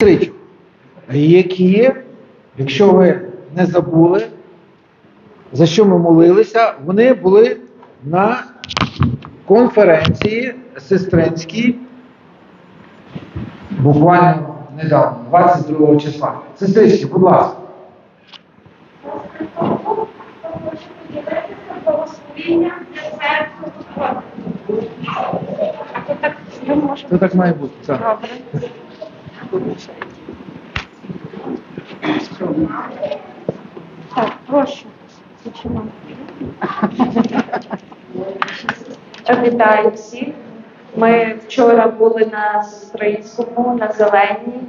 зустрічі, які, якщо ви не забули, за що ми молилися, вони були на конференції сестринській буквально недавно, 22 числа. Сестрички, будь ласка. Це так має бути. Так. Добре. Так, прошу. Починаємо. Вітаю всіх. Ми вчора були на сестринському, на зеленій,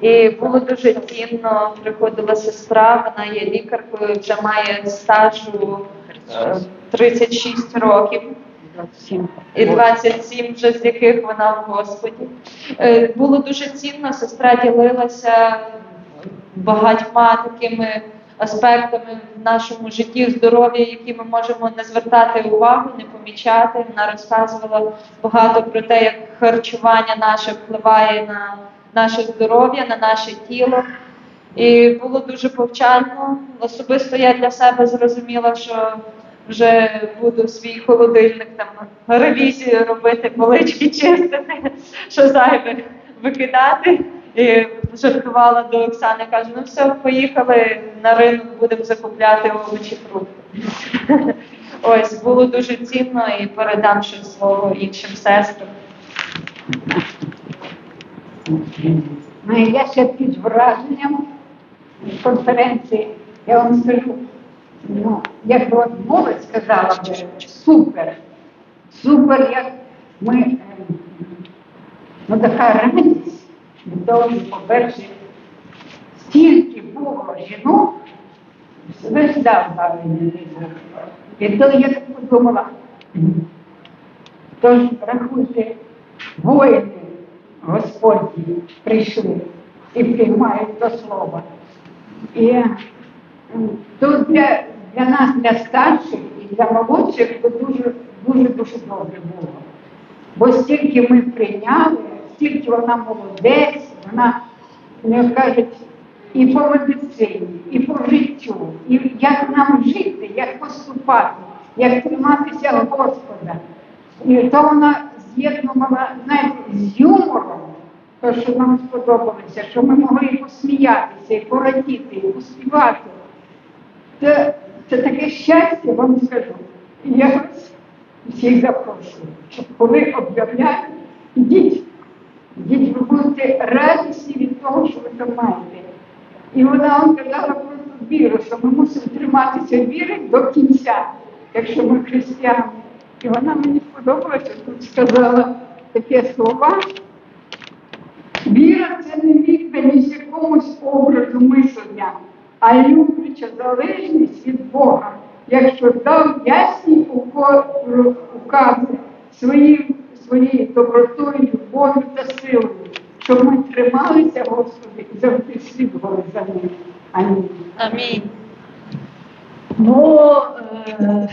і було дуже цінно. Приходила сестра, вона є лікаркою, вже має стажу е, 36 років. І 27 вже з яких вона в Господі. Е, Було дуже цінно, сестра ділилася багатьма такими аспектами в нашому житті здоров'я, які ми можемо не звертати увагу, не помічати. Вона розказувала багато про те, як харчування наше впливає на наше здоров'я, на наше тіло. І було дуже повчально. Особисто я для себе зрозуміла, що вже буду свій холодильник там ревізію робити, полички чистити, що зайве викидати. І жартувала до Оксани, кажу, ну все, поїхали на ринок, будемо закупляти овочі, фрукти. Ось було дуже цінно і передам ще слово іншим сестрам. Ну, я ще під враженням конференції, я вам скажу, ну, як от молодь сказала, би, супер, супер, як ми, е, ну така радість того, по-перше, стільки було жінок, не І то я так подумала, тож рахуйте, воїни Господні прийшли і приймають до слова. І тут для, для нас, для старших і для молодших, це дуже дуже дуже добре було. Бо стільки ми прийняли, стільки вона молодець, вона як кажуть, і по медицині, і по життю, і як нам жити, як поступати, як триматися Господа. І то вона з'єднувала, знаєте, з юмором, то, що нам сподобалося, що ми могли посміятися, і порадіти, і поспівати. Це, це таке щастя, вам скажу. І я вас всіх запрошую, щоб коли об'являють, ідіть, ідіть, ви будете радісні від того, що ви там маєте. І вона вам казала про віру, що ми мусимо триматися віри до кінця, якщо ми християни. І вона мені сподобалася, тут сказала такі слова. Віра це не відданість якомусь образу мислення, а любляча залежність від Бога, якщо дав ясні укази своїм, своєю добротою, любов'ю та силою, щоб ми трималися, Господи, і завжди слідували за ним. Амінь. Амінь. Ну, е,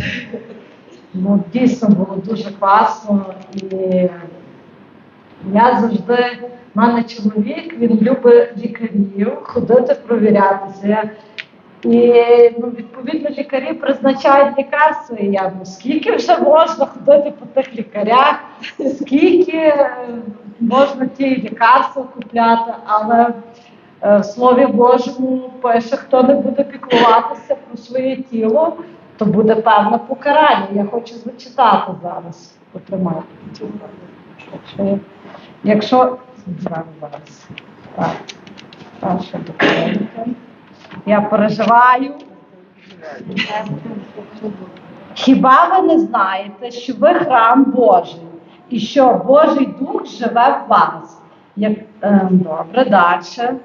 ну, дійсно було дуже класно. І я завжди, в мене чоловік, він любить лікарів, ходити провірятися. І ну, відповідно лікарі призначають лікарства. І я ну скільки вже можна ходити по тих лікарях, скільки е, можна ті лікарства купляти, але е, в Слові Божому пише, хто не буде піклуватися про своє тіло, то буде певне покарання. Я хочу зачитати зараз. Потримайте. Якщо, зараз, перше документи. Я переживаю. Хіба ви не знаєте, що ви храм Божий і що Божий Дух живе в вас? Як, ем, добре, далі.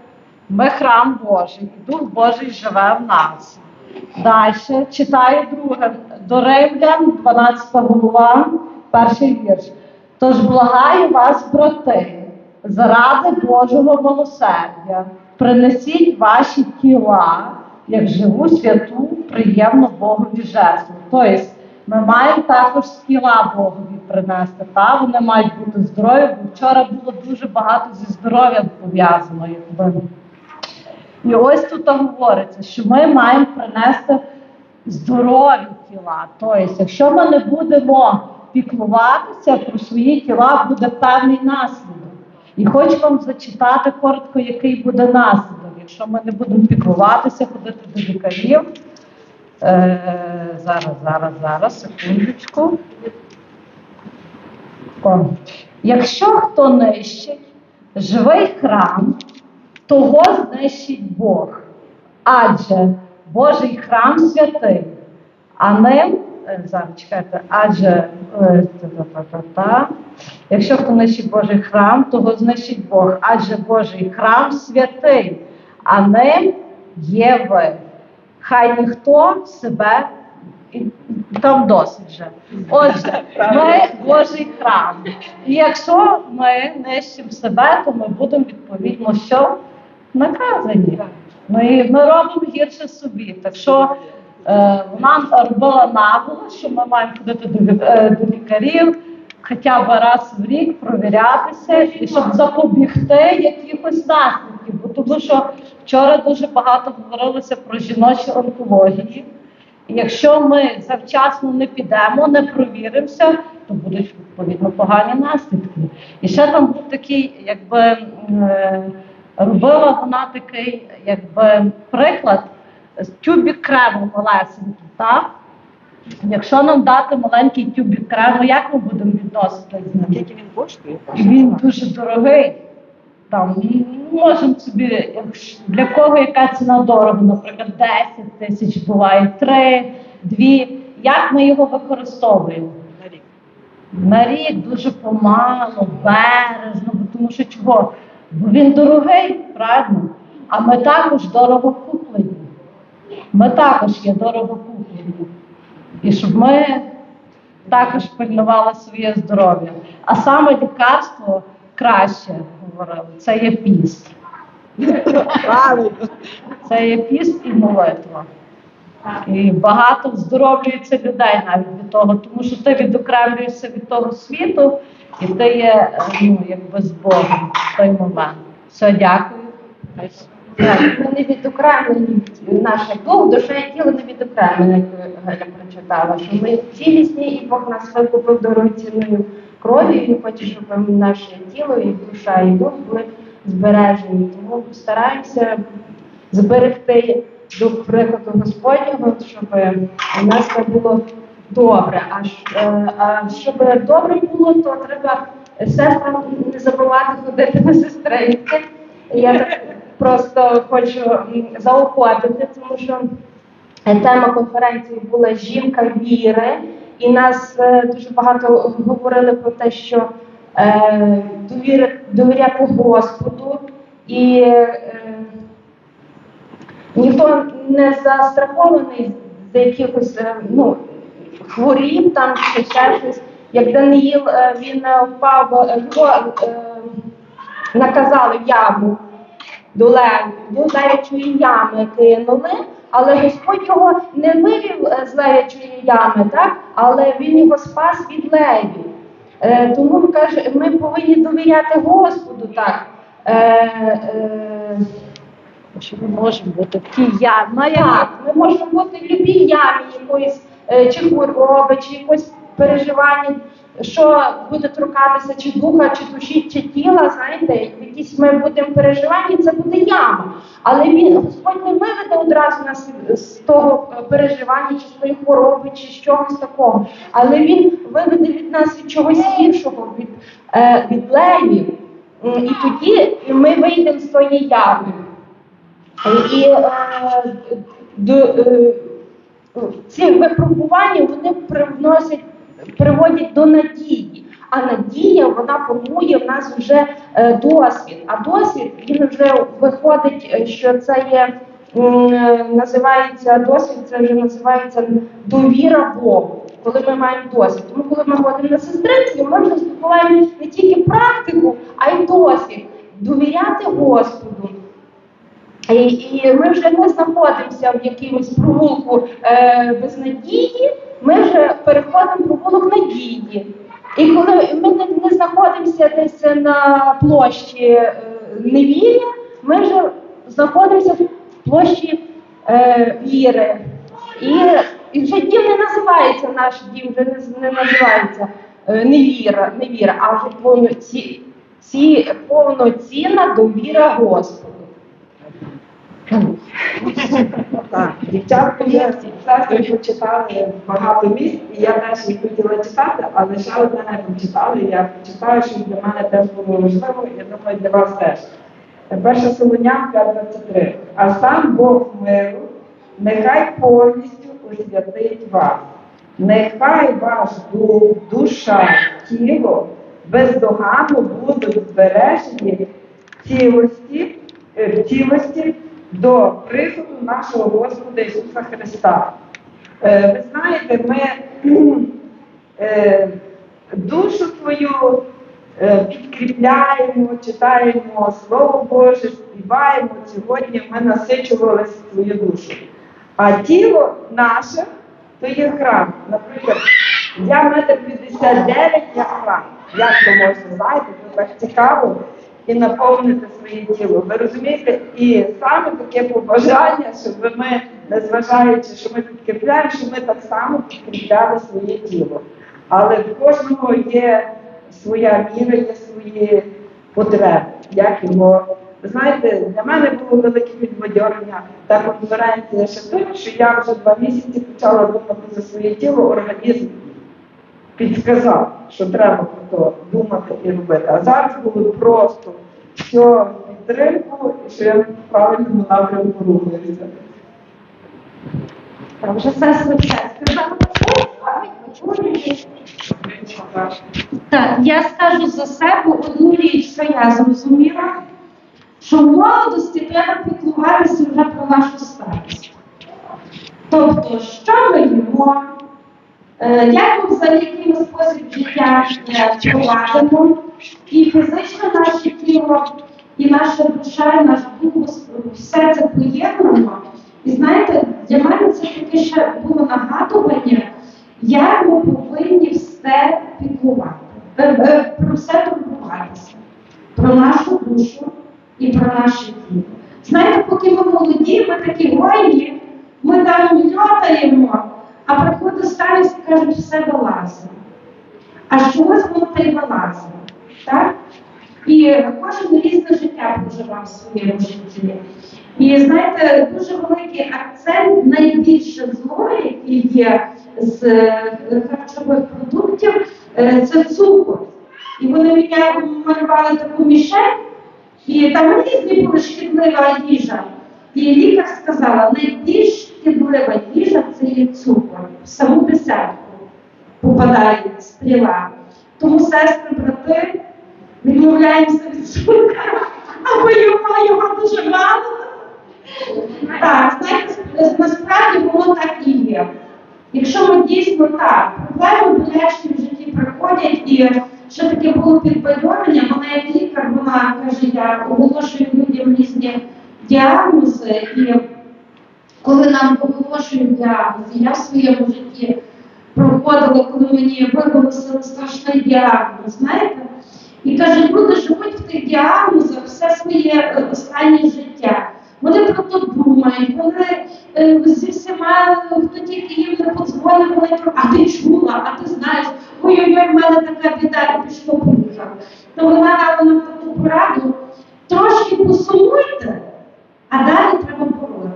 Ми храм Божий, і Дух Божий живе в нас. Далі читаю друге. До Римлян, 12 глава, перший вірш. Тож благаю вас, брати, заради Божого милосердя, принесіть ваші тіла, як живу святу, приємну Богові жертву. Тобто ми маємо також тіла Богові принести. Та вони мають бути здорові, бо вчора було дуже багато зі здоров'ям пов'язано. Якби. І ось тут говориться, що ми маємо принести здорові тіла. Тобто, якщо ми не будемо піклуватися про свої тіла, буде певний наслідок. І хочу вам зачитати коротко, який буде наслідок, якщо ми не будемо піклуватися, ходити до лікарів. Е, зараз, зараз, зараз, секундочку. О. Якщо хто нищить живий храм, того знищить Бог. Адже Божий храм святий, а ним, зараз чекайте, адже е, якщо хто нищить Божий храм, того знищить Бог, адже Божий храм святий, а ним є ви. Хай ніхто себе там досить вже. Отже, ми Божий храм. І якщо ми нищимо себе, то ми будемо відповідно що наказані. Ми, ми робимо гірше собі. Так що е, вона робила наголос, що ми маємо ходити до, е, до лікарів хоча б раз в рік провірятися, і щоб запобігти якихось наслідків. Бо тому що вчора дуже багато говорилося про жіночі онкології. І якщо ми завчасно не підемо, не провіримося, то будуть відповідно погані наслідки. І ще там був такий, якби е, робила вона такий, якби приклад тюбік крему малесенький, так? Якщо нам дати маленький тюбік крему, як ми будемо відноситися з ним? Скільки він коштує? Він дуже дорогий. Там можемо собі, для кого яка ціна дорого, наприклад, 10 тисяч буває, 3, 2. Як ми його використовуємо? На рік. На рік дуже помало, бережно, бо тому що чого? Бо він дорогий, правильно? А ми також дорого куплені. Ми також є дорого куплені. І щоб ми також пильнували своє здоров'я. А саме лікарство краще говорили, це є піст. Це є піст і молитва. І багато вздоровлюється людей навіть від того, тому що ти відокремлюєшся від того світу, і ти є ну, якби з Богом в той момент. Все, дякую. Ми не відокремлені, наше дух, душа і тіло не відокремлені, як Галя прочитала, що ми цілісні, і Бог нас викупив дорогоцінною кров'ю, і Він хоче, щоб наше тіло, і душа, і дух були збережені. Тому стараємося зберегти дух прикладу Господнього, щоб у нас все було добре. А, е, а щоб добре було, то треба сестрам не забувати ходити на сестринки. Я так просто хочу заохотити, тому що е, тема конференції була жінка віри, і нас е, дуже багато говорили про те, що е, довіряти Господу. І ніхто не застрахований за якихось ну, хворіб там чи ще щось. Як Даниїл він впав, його наказали яму до левів, до левячої ями кинули, але Господь його не вивів е, з левячої ями, так? але він його спас від левів. Е, тому каже, ми повинні довіряти Господу так. Е, е, Що ми можемо бути в тій ямі. так, ми можемо бути в любій ямі якоїсь е, чи хвороби, чи якось переживання, що буде торкатися чи духа, чи душі, чи тіла, знаєте, якісь ми будемо переживання, це буде яма. Але він Господь не виведе одразу нас з того е, переживання, чи з тої хвороби, чи з чогось такого. Але він виведе від нас від чогось гіршого, від, е, від левів. І тоді ми вийдемо з тої ями. І е, е, ці випробування вони привносять, приводять до надії. А надія вона формує в нас вже е, досвід. А досвід він вже виходить, е, що це є. е, Називається досвід, це вже називається довіра Богу, коли ми маємо досвід. Тому коли ми ходимо на сестринство, ми вже здобуваємо не тільки практику, а й досвід. Довіряти Господу, і, і ми вже не знаходимося в якомусь провулку е, безнадії, ми вже переходимо провулок надії. І коли ми не, не знаходимося десь на площі е, невір'я, ми вже знаходимося в площі е, віри. І, і вже дім не називається наш дім, вже не, не називається е, невіра, невіра, а вже повноці, ці, повноцінна довіра Господу. Так, дівчатка вже сестри почитали багато місць, і я теж їх хотіла читати, але ще одне не прочитала. і Я прочитаю, що для мене теж було важливо, я думаю, для вас теж. Перша Солонян 5.23. А сам Бог миру, нехай повністю освятить вас. Нехай ваш дух, душа, тіло бездоганно будуть збережені в цілості, в цілості до приходу нашого Господа Ісуса Христа. Е, Ви знаєте, ми е, душу свою е, підкріпляємо, читаємо Слово Боже, співаємо. Сьогодні ми насичувалися свою душу. А тіло наше то є храм. Наприклад, я метр 59, я храм. Як то можна знаєте, це так цікаво і наповнити своє тіло. Ви розумієте? І саме таке побажання, щоб ми, незважаючи, що ми підкріпляємо, щоб ми так само підкріпляли своє тіло. Але в кожного є своя міра, є свої потреби, як його. Ви знаєте, для мене було велике підбадьорення та конференція ще тим, що я вже два місяці почала думати за своє тіло, організм підсказав, що треба про то думати і робити. А зараз було просто все підтримку, і що я в правильному напрямку рухаюся. Там вже все сказали. Так, я скажу за себе одну річ, що я зрозуміла, що в молодості треба піклуватися вже про нашу старість. Тобто, що ми їмо, як ми взагалі спосіб життя е, провадимо, і фізично наше тіло, і наша душа, і наш дух, все це поєднано. І знаєте, для мене це таке ще було нагадування, як ми повинні все піклувати, е, е, про все турбуватися, про нашу душу і про наше тіло. Знаєте, поки ми молоді, ми такі воїні, ми там льотаємо, а приходить старість і кажуть, все вилазимо. А чогось воно та й вилазимо. Так? І кожен різне життя проживав в своєму житті. І знаєте, дуже великий акцент найбільше зло, який є з е, харчових продуктів, е, це цукор. І вони мені малювали таку мішень, і там різні були шкідлива їжа. І лікар сказала, найбільш шкідлива їжа це є цукор. В саму десятку попадає стріла. Тому сестри, брати, відмовляємося від цукру, або його, його дуже мало. Так, знаєте, насправді воно так і є. Якщо ми дійсно так, проблеми болячки в житті приходять, і що таке було підбадьорення, вона як лікар, вона каже, я оголошую людям різні діагнози, і коли нам оголошують діагнози, я в своєму житті проходила, коли мені виголосили страшний діагноз, знаєте? І каже, люди живуть в тих діагнозах все своє е, останнє життя. Вони про то думають, вони е, зі всіма, хто тільки їм не подзвонив, вони про а ти чула, а ти знаєш, ой-ой-ой, в мене така біда, і пішло поїхав. То вона дала нам таку пораду, трошки посумуйте, а далі треба боротися.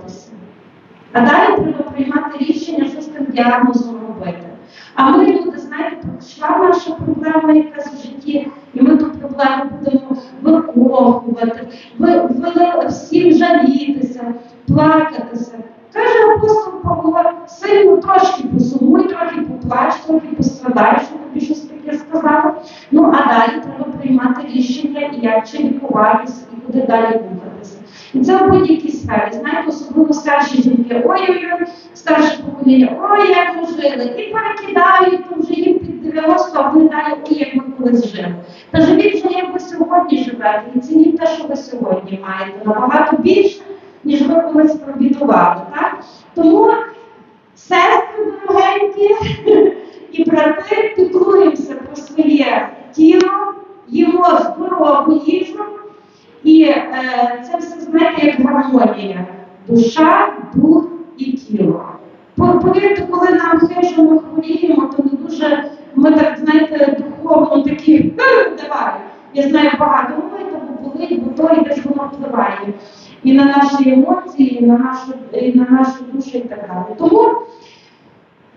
А далі треба приймати рішення, що з тим діагнозом робити. А ми, люди, знаєте, пройшла наша проблема якась в житті, і ми ту проблему будемо викохувати, ви, ви всім жалітися, плакатися. Каже апостол Павло, сильно трошки посумуй, трохи поплач, трохи пострадай, що тобі щось таке сказали. Ну а далі треба приймати рішення, як чи лікуватися і куди далі рухатися. І це в будь-якій сфері. Знаєте, особливо старші жінки, ой-ой-ой, старше покоління, ой, як ми жили, і перекидають, то вже їм під 90, а вони далі, ой, як ми колись жили. Та живіть вже, як ви сьогодні живете, і цініть те, що ви сьогодні маєте, набагато більше, ніж ви колись пробідували. Так? Тому Сестри дорогенькі і брати піклуємося про своє тіло, їмо здорову їжу, і е, це все знаєте як гармонія. Душа, дух і тіло. По- Повірте, коли нам хижо ми хворіємо, то не дуже ми так знаєте духовно такі «Е, давай. Я знаю багато мови, тому болить, бо то і десь воно впливає і на наші емоції, і на нашу, і на нашу душу і так далі. Тому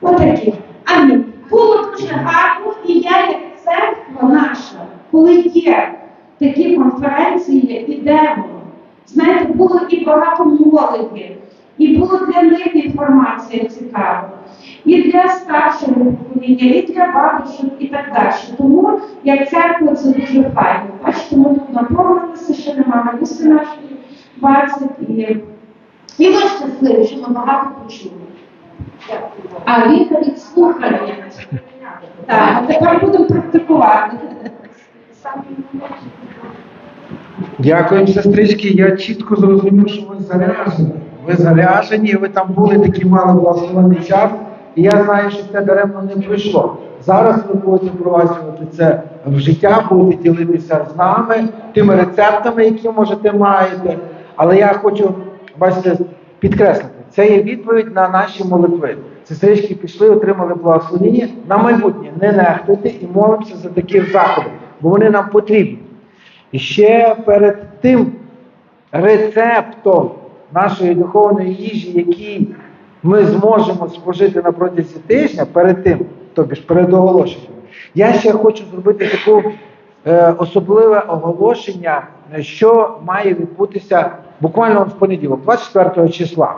отакі. Амінь. Було дуже гарно, і я як церква наша, коли є такі конференції, ідемо. Знаєте, було і багато молоді, і було для них інформація цікава, і для старшого покоління, і для бабушок, і так далі. Тому як церква це дуже файно. Бачите, ми тут наповнилися, ще немає густи нашої 20 і, і ми щасливі, що ми багато почули. А Віка від слухання. Так, а тепер будемо практикувати. Дякуємо, сестрички. Я чітко зрозумів, що ви заряжені. Ви заряжені, ви там були такі мали благословений час. І я знаю, що це даремно не пройшло. Зараз ви будете впроваджувати це в життя, будете ділитися з нами тими рецептами, які можете маєте. Але я хочу, бачите, підкреслити, це є відповідь на наші молитви. Сестрички пішли, отримали благословення на майбутнє. Не нехтуйте і молимося за такі заходи, бо вони нам потрібні. І ще перед тим рецептом нашої духовної їжі, який ми зможемо спожити на протязі тижня, перед тим, тобі ж перед оголошенням, я ще хочу зробити таку е, особливе оголошення, е, що має відбутися буквально в понеділок, 24 числа.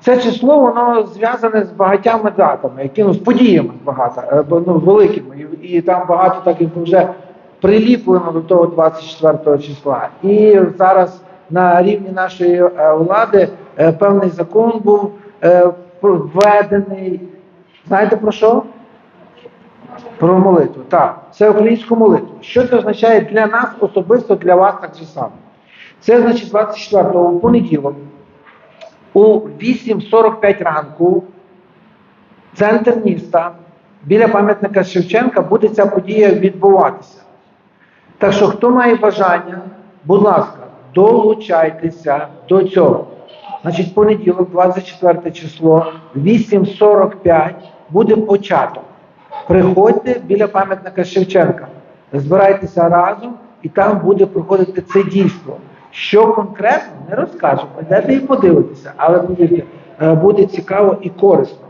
Це число воно зв'язане з багатьма датами, які ну, з подіями багато, е, ну, великими. І, і там багато так якби вже приліплено до того 24 числа. І зараз на рівні нашої е, влади певний закон був е, введений. Знаєте про що? Про молитву. Так, це українську молитву. Що це означає для нас особисто, для вас так же само? Це значить 24-го понеділок у 8.45 ранку центр міста біля пам'ятника Шевченка буде ця подія відбуватися. Так що, хто має бажання, будь ласка, долучайтеся до цього. Значить, понеділок, 24 число, 8.45 буде початок. Приходьте біля пам'ятника Шевченка, збирайтеся разом, і там буде проходити це дійство. Що конкретно, не розкажу, прийдете і подивитеся, але повірте, е, буде цікаво і корисно.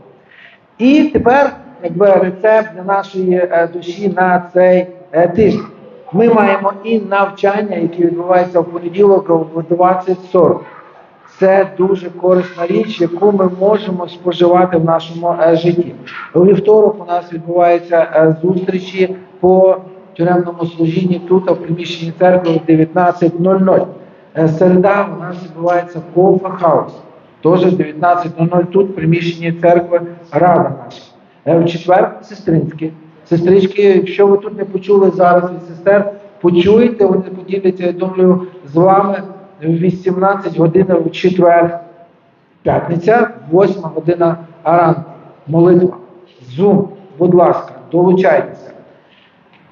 І тепер, якби рецепт для нашої е, душі на цей е, тиждень. Ми маємо і навчання, яке відбувається в понеділок в 20.40. Це дуже корисна річ, яку ми можемо споживати в нашому е, житті. У вівторок у нас відбуваються е, зустрічі по тюремному служінні тут, в приміщенні церкви в 19.00. Е, Середа у нас відбувається Кофа Хаус. Теж в 19.00 тут, в приміщенні церкви Рада наша. В четвер сестринське. Сестрички, якщо ви тут не почули зараз від сестер, почуєте, вони поділяться, я думаю, з вами 18 годин в четвер. П'ятниця, 8 година ранку. Молитва. Зум, будь ласка, долучайтеся.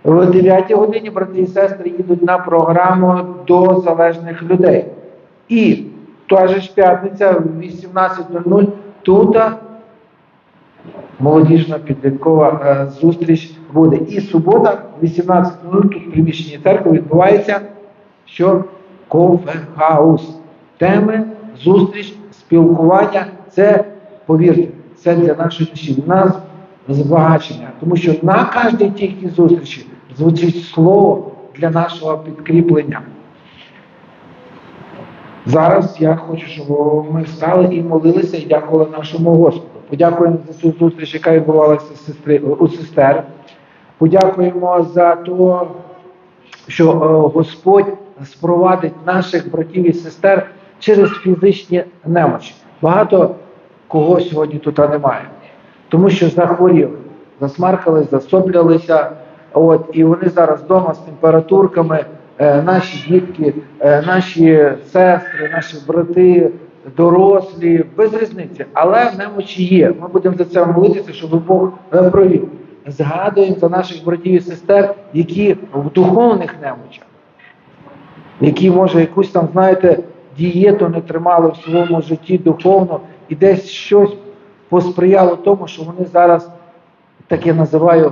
В 9 годині брати і сестри їдуть на програму до залежних людей. І та ж п'ятниця в 18.00 тут молодіжна підліткова е, зустріч буде. І субота, в 18.00 тут в приміщенні церкви відбувається що кофе-хаус. Теми, зустріч, спілкування це, повірте, це для нашої душі, на збагачення. Тому що на кожній тій зустрічі звучить слово для нашого підкріплення. Зараз я хочу, щоб ми встали і молилися і дякували нашому Господу. Подякуємо за цю зустріч, яка відбувалася сестри, у сестер. Подякуємо за те, що е, Господь спровадить наших братів і сестер через фізичні немочі. Багато кого сьогодні тут немає, тому що захворіли, засмаркались, засоплялися. От, і вони зараз вдома з температурками, е, наші дітки, е, наші сестри, наші брати дорослі, без різниці. Але немочі є. Ми будемо за це молитися, щоб Бог е, провів. Згадуємо за наших братів і сестер, які в духовних немочах, які, може, якусь там, знаєте, дієту не тримали в своєму житті духовно, і десь щось посприяло тому, що вони зараз, так я називаю,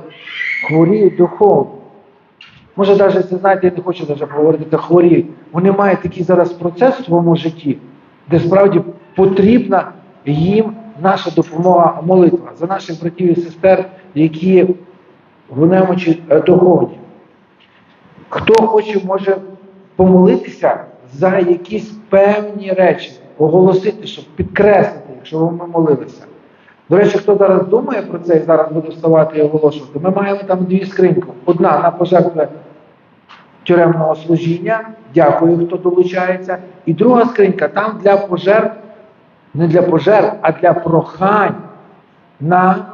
хворіють духовно. Може, навіть знаєте, я не хочу навіть говорити, це хворіють. Вони мають такий зараз процес в своєму житті, де справді потрібна їм наша допомога молитва за наших братів і сестер, які в немочі духовні. Хто хоче, може помолитися за якісь певні речі, оголосити, щоб підкреслити, якщо ми молилися. До речі, хто зараз думає про це і зараз буде вставати і оголошувати, ми маємо там дві скриньки. Одна на пожертви тюремного служіння. Дякую, хто долучається. І друга скринька там для пожертв, не для пожертв, а для прохань на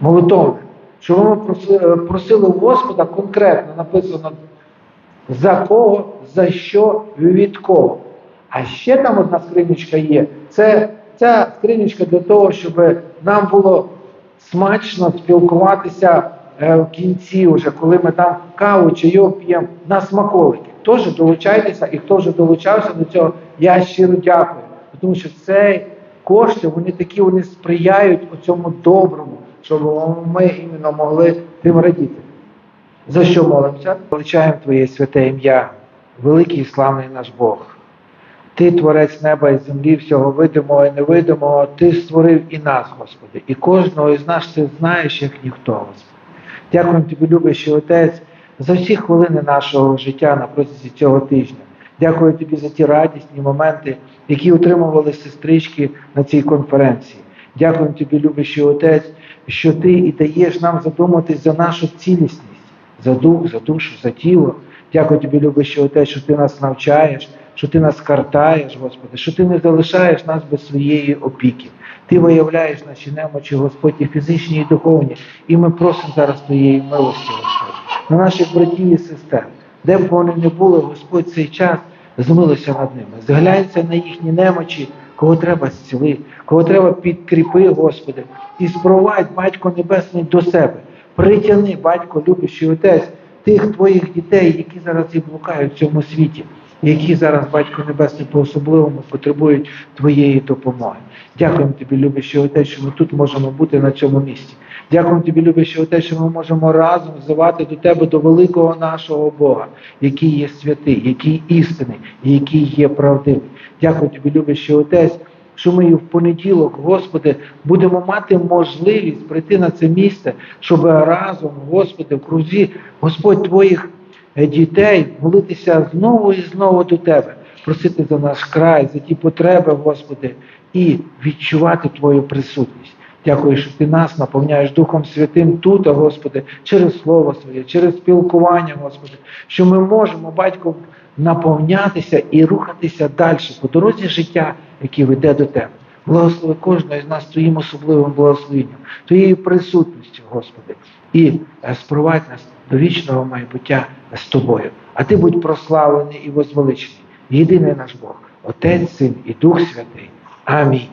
молитовне. Що ми просили, у Господа конкретно написано за кого, за що, від кого. А ще там одна скринічка є. Це ця скринічка для того, щоб нам було смачно спілкуватися е, в кінці, вже, коли ми там каву, чайок п'ємо на смаколики. Теж долучайтеся, і хто вже долучався до цього, я щиро дякую. Тому що ці кошти, вони такі, вони сприяють цьому доброму, щоб ми іменно могли тим радіти. За що молимося? Величаємо Твоє святе ім'я, великий і славний наш Бог. Ти творець неба і землі, всього видимого і невидимого, Ти створив і нас, Господи, і кожного із нас ти знаєш, як ніхто, Господи. Дякуємо Тобі, любящий Отець, за всі хвилини нашого життя на протязі цього тижня. Дякую тобі за ті радісні моменти, які отримували сестрички на цій конференції. Дякуємо тобі, любящий Отець, що ти і даєш нам задуматись за нашу цілісність, за дух, за душу, за тіло. Дякую тобі, любящий Отець, що ти нас навчаєш, що ти нас картаєш, Господи, що ти не залишаєш нас без своєї опіки. Ти виявляєш наші немочі, Господь, і фізичні, і духовні. І ми просимо зараз Твоєї милості, Господь, на наших братів і сестер, де б вони не були, Господь, цей час змилися над ними. Зглянься на їхні немочі, кого треба зціли, кого треба підкріпи, Господи, і спровадь, Батько Небесний, до себе. Притяни, батько, любящий отець, тих твоїх дітей, які зараз і блукають в цьому світі, які зараз, батько Небесний, по-особливому потребують твоєї допомоги. Дякуємо тобі, любящий отець, що ми тут можемо бути на цьому місці. Дякуємо тобі, любящий отець, що ми можемо разом взивати до тебе, до великого нашого Бога, який є святий, який істинний, і який є правдивий. Дякую тобі, любящий отець, що ми і в понеділок, Господи, будемо мати можливість прийти на це місце, щоб разом, Господи, в крузі, Господь Твоїх е, дітей молитися знову і знову до Тебе, просити за наш край, за ті потреби, Господи, і відчувати Твою присутність. Дякую, що ти нас наповняєш Духом Святим тут, Господи, через Слово Своє, через спілкування, Господи, що ми можемо, батько, наповнятися і рухатися далі по дорозі життя, яке веде до Тебе. Благослови кожного з нас Твоїм особливим благословенням, Твоєю присутністю, Господи, і е, спровадь нас до вічного майбуття з Тобою. А Ти будь прославлений і возвеличений. Єдиний наш Бог, Отець, Син і Дух Святий. Амінь.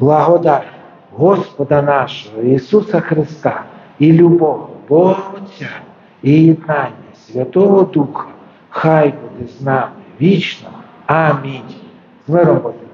Благодать Господа нашого Ісуса Христа і любов Бога Отця і єднання Святого Духа, хай буде з нами вічно. Амінь. З миром Божим.